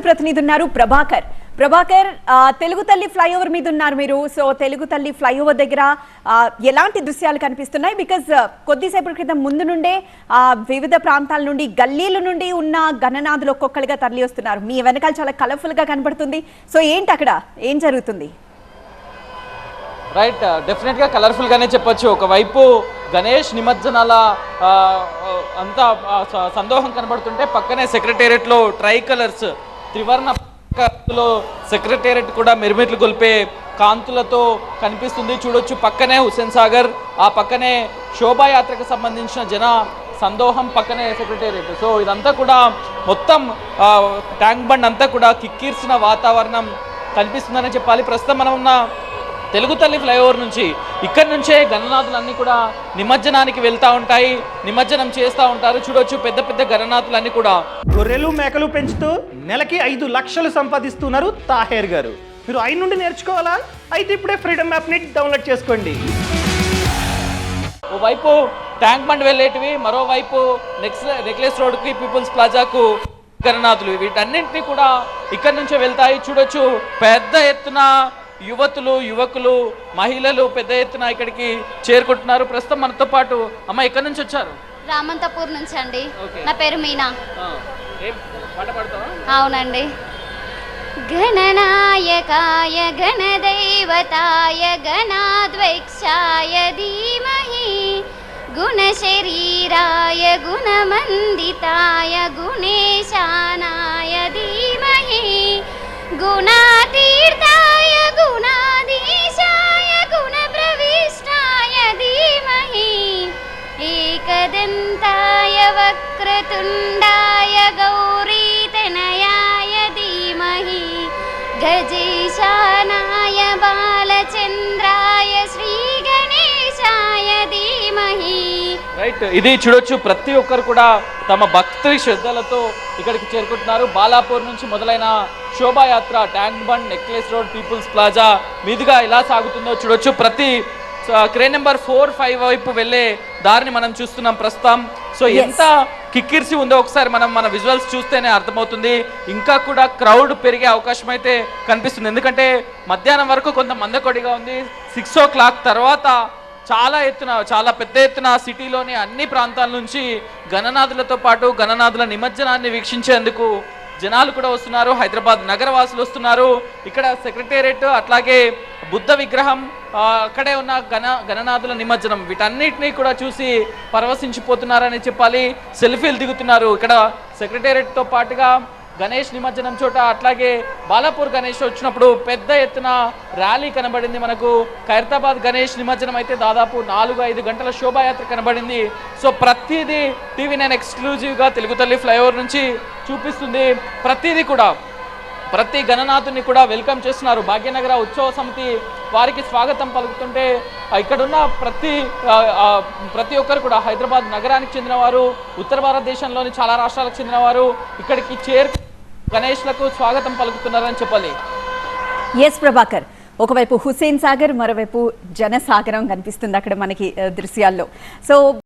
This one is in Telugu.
అరకు ప్రతినిధి ఉన్నారు ప్రభాకర్ ప్రభాకర్ తెలుగు తల్లి ఫ్లైఓవర్ మీద ఉన్నారు మీరు. సో తెలుగు తల్లి ఫ్లైఓవర్ దగ్గర ఎలాంటి దృశ్యాలు కనిపిస్తున్నాయి? బికాజ్ కొద్దిసేపటి క్రితం ముందు నుండే వివిధ ప్రాంతాల నుండి గల్లీల నుండి ఉన్న గణనాథులు ఒక్కొక్కరిగా తరలి వస్తున్నారు మీ వెనకాల చాలా కలర్ఫుల్గా కనబడుతుంది. సో ఏంటి అక్కడ? ఏం జరుగుతుంది? రైట్ డెఫినెట్గా కలర్ఫుల్గానే చెప్పొచ్చు. ఒకవైపు గణేష్ నిమజ్జనాల అంతా సందోహం కనబడుతుంటే పక్కనే సెక్రటేరియట్లో ట్రై కలర్స్ త్రివర్ణ లో సెక్రటేరియట్ కూడా మెరుమెట్లు గొల్పే కాంతులతో కనిపిస్తుంది. చూడొచ్చు పక్కనే హుస్సేన్ సాగర్ ఆ పక్కనే శోభాయాత్రకు సంబంధించిన జన సందోహం పక్కనే సెక్రటేరియట్ సో ఇదంతా కూడా మొత్తం ట్యాంక్ బండ్ అంతా కూడా కిక్కిర్చిన వాతావరణం కనిపిస్తుందనే చెప్పాలి. ప్రస్తుతం మనం ఉన్న తెలుగు తల్లి ఫ్లైఓవర్ నుంచి ఇక్కడి నుంచే గణనాథులన్నీ కూడా నిమజ్జనానికి వెళ్తూ ఉంటాయి నిమజ్జనం చేస్తూ ఉంటారు. చూడొచ్చు పెద్ద పెద్ద గణనాథులన్నీ కూడా. గొర్రెలు మేకలు పెంచుతూ నెలకి ఐదు లక్షలు సంపాదిస్తున్నారు తాహేర్ గారు. మీరు ఆయన నుండి నేర్చుకోవాలా? అయితే ఇప్పుడే ఫ్రీడమ్ యాప్ని డౌన్లోడ్ చేసుకోండి. ఓవైపు ట్యాంక్ బండ్ వెళ్ళేటివి మరోవైపు నెక్స్ట్ నెక్లెస్ రోడ్కి పీపుల్స్ ప్లాజాకు గణనాథులు. వీటన్నింటినీ కూడా ఇక్కడి నుంచే వెళ్తాయి. చూడొచ్చు పెద్ద ఎత్తున యువతులు యువకులు మహిళలు పెద్ద ఎత్తున ఇక్కడికి చేరుకుంటున్నారు. ప్రస్తుతం మనతో పాటు అమ్మ ఎక్కడి నుంచి వచ్చారు? రామంతపూర్ నుంచి అండి. నా పేరు మీనా. అవునండి. గణనాయకాయ గణదైవతాయ గణాద్వైక్షాయ ధీమహి. గుణశరీరాయ గుణమందితాయ గుణేశానాయ वक्रतुण्डाय गौरीतनयाय धीमहि गजेशानाय बालचन्द्राय श्रीगणेशाय धीमहि రైట్ ఇది చూడొచ్చు ప్రతి ఒక్కరు కూడా తమ భక్తి శ్రద్ధలతో ఇక్కడికి చేరుకుంటున్నారు బాలాపూర్ నుంచి మొదలైన శోభాయాత్ర Tank Bund Necklace Road People's Plaza మీదుగా ఎలా సాగుతుందో చూడొచ్చు ప్రతి క్రేన్ నెంబర్ ఫోర్ ఫైవ్ వైపు వెళ్ళే దారిని మనం చూస్తున్నాం ప్రస్తుతం సో. ఎంత కిక్కిరిసి ఉందో ఒకసారి మనం మన విజువల్స్ చూస్తేనే అర్థమవుతుంది. ఇంకా కూడా క్రౌడ్ పెరిగే అవకాశం అయితే కనిపిస్తుంది. ఎందుకంటే మధ్యాహ్నం వరకు కొంత మందకొడిగా ఉంది. సిక్స్ ఓ క్లాక్ తర్వాత చాలా ఎత్తున చాలా పెద్ద ఎత్తున సిటీలోని అన్ని ప్రాంతాల నుంచి గణనాథులతో పాటు గణనాథుల నిమజ్జనాన్ని వీక్షించేందుకు జనాలు కూడా వస్తున్నారు హైదరాబాద్ నగరవాసులు వస్తున్నారు. ఇక్కడ సెక్రటేరియట్ అట్లాగే బుద్ధ విగ్రహం అక్కడే ఉన్న గణ గణనాథుల నిమజ్జనం వీటన్నిటినీ కూడా చూసి పరవశించిపోతున్నారని చెప్పాలి. సెల్ఫీలు దిగుతున్నారు. ఇక్కడ సెక్రటేరియట్తో పాటుగా గణేష్ నిమజ్జనం చోట అట్లాగే బాలాపూర్ గణేష్ వచ్చినప్పుడు పెద్ద ఎత్తున ర్యాలీ కనబడింది మనకు. ఖైరతాబాద్ గణేష్ నిమజ్జనం అయితే దాదాపు నాలుగు ఐదు గంటల శోభాయాత్ర కనబడింది. సో ప్రతిదీ టీవీ నైన్ ఎక్స్క్లూజివ్గా తెలుగు తల్లి ఫ్లైఓవర్ నుంచి చూపిస్తుంది. ప్రతిదీ కూడా ప్రతి గణనాథుని కూడా వెల్కమ్ చేస్తున్నారు. భాగ్యనగర ఉత్సవ సమితి వారికి స్వాగతం పలుకుతుంటే ఇక్కడున్న ప్రతి ప్రతి ఒక్కరు కూడా హైదరాబాద్ నగరానికి చెందినవారు ఉత్తర భారతదేశంలోని చాలా రాష్ట్రాలకు చెందినవారు ఇక్కడికి చేరు గణేష్లకు స్వాగతం పలుకుతున్నారని చెప్పాలి. ఎస్ ప్రభాకర్ ఒకవైపు హుసేన్ సాగర్ మరోవైపు జనసాగరం కనిపిస్తుంది అక్కడ మనకి దృశ్యాల్లో. సో